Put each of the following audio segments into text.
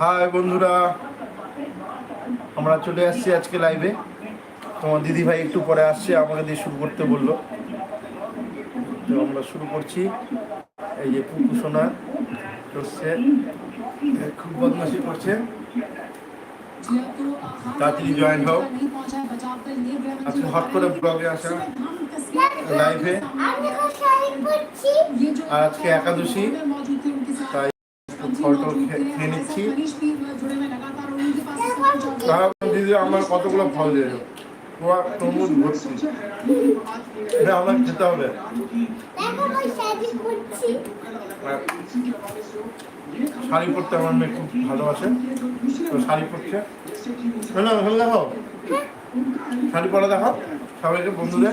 High বন্ধুরা। আমরা চলে আসছি আজকে লাইভে তোমার দিদি ভাই একটু পরে আসছে আমাকে দিয়ে শুরু করতে বলল। তো আমরা শুরু করছি। এই যে পুকু সোনা করছে খুব বদমাশি করছে। তাড়াতাড়ি জয়েন হও। আজকে হট করে ব্লগে আসা। লাইভে আর আজকে একাদশী। ফল টল খে- খেয়ে নিচ্ছি। তারা দিদি আমার কতগুলো ফল পুরো তরমুজ ভর্তি। এটা আমার খেতে হবে। শাড়ি পরতে আমার মেয়ে খুব ভালোবাসে। তো শাড়ি পরছে। দেখো। শাড়ি পরা দেখো সবাইকে বন্ধুদের।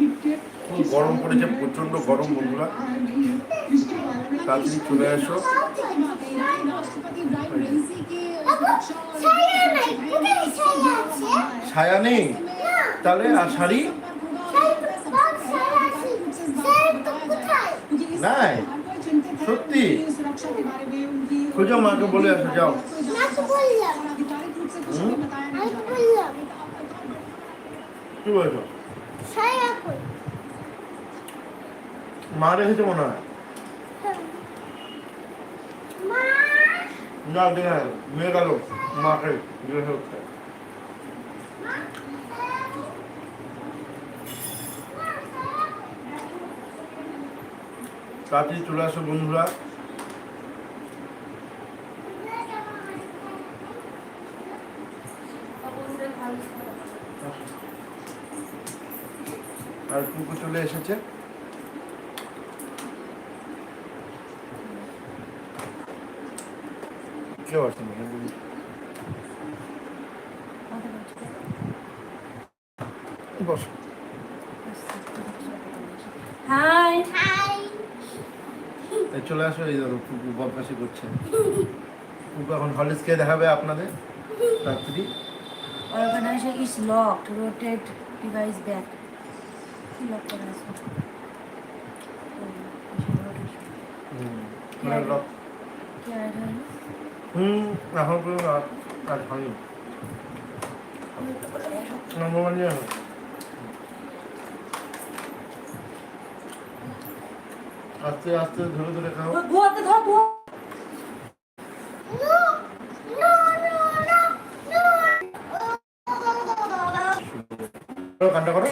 খুব গরম পড়েছে প্রচণ্ড গরম বন্ধুরা। তাড়াতাড়ি চলে আসো ছায়া নেই? তাহলে আর শাড়ি? নাই? সত্যি? খোঁজো মাকে বলে আসো যাও। কি বলছো? মা রেখেছে মনে হয়। না দেখে মেয়ে গেল মাকে জিজ্ঞাসা করতে তাড়াতাড়ি চলে আসো বন্ধুরা। আর কুকু চলে এসেছে। কেউ আসে না বস হাই এই চলে আসো এই ধরো কুকু বদমাসি করছে। কুকু এখন হলিস কে দেখাবে আপনাদের রাত্রি। Organizer is locked. Rotate device back. কি লক করা আছে হুম। মানে লক কি আর হলো হুম এখন কাজ হয়নি। নম্বর নিয়ে আস্তে আস্তে ধরে ধরে খাও। ধোয়াতে ধোয়া ধোয়া। কান্না করো।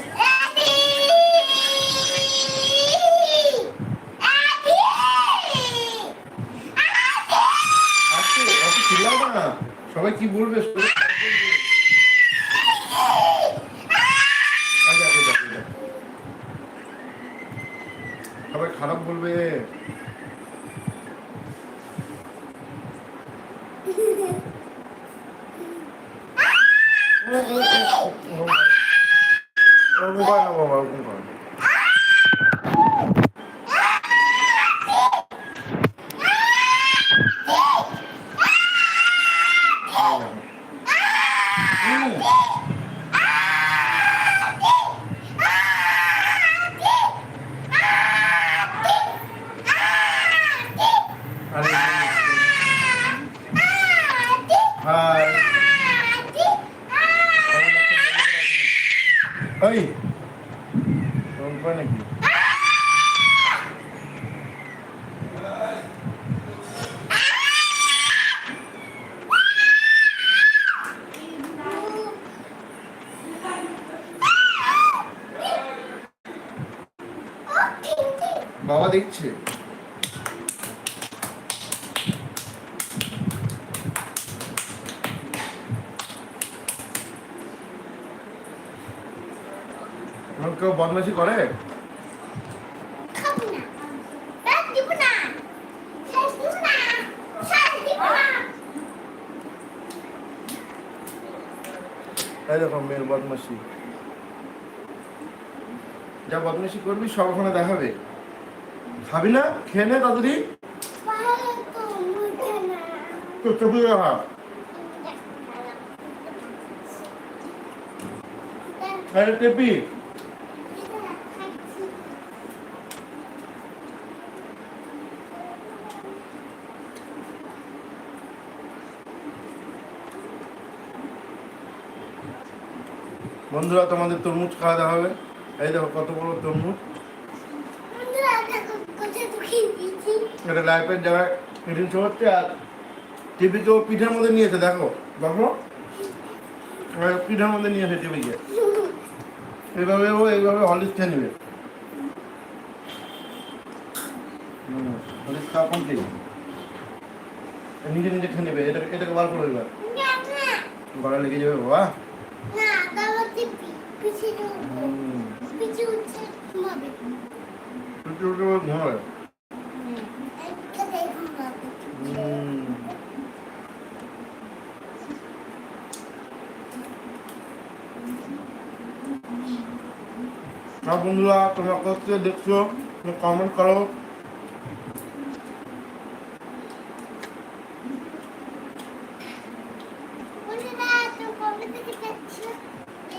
সবাই কি বলবে? সবাই আচ্ছা, আচ্ছা, আচ্ছা। খারাপ বলবে মোবাইল না বাবা ওরকম করো না। আরে হাই ওই নাকি? বাবা দেখছে। কেউ বদমাশি করে? এই যা বদমাসি করবি সব ওখানে দেখাবে। খাবি না? খেয়ে নে তাড়াতাড়ি তো চুপি রাখা বন্ধুরা তোমাদের তরমুজ খাওয়া দাওয়া হবে। এই দেখো কত বড় তরমুজ। এটা লাইফের জায়গায় মিটিং হচ্ছে আর টিভিকেও পিঠের মধ্যে নিয়েছে দেখো দেখো। পিঠের মধ্যে নিয়েছে টিভিকে এইভাবে ও এইভাবে হলিস খেয়ে নেবে। হলিস খাওয়া কমপ্লিট নিজে নিজে খেয়ে নেবে এটাকে এটাকে বার করে দেবে। গলা লেগে যাবে বাবা। হুম, পিছিয়ে উঠছে ঘুমাবে উঠে উঠে ও ঘুমাবে একসাথে ঘুমাবে হুম। আর বন্ধুরা তোমরা কোথাও থেকে দেখছ কমেন্ট করো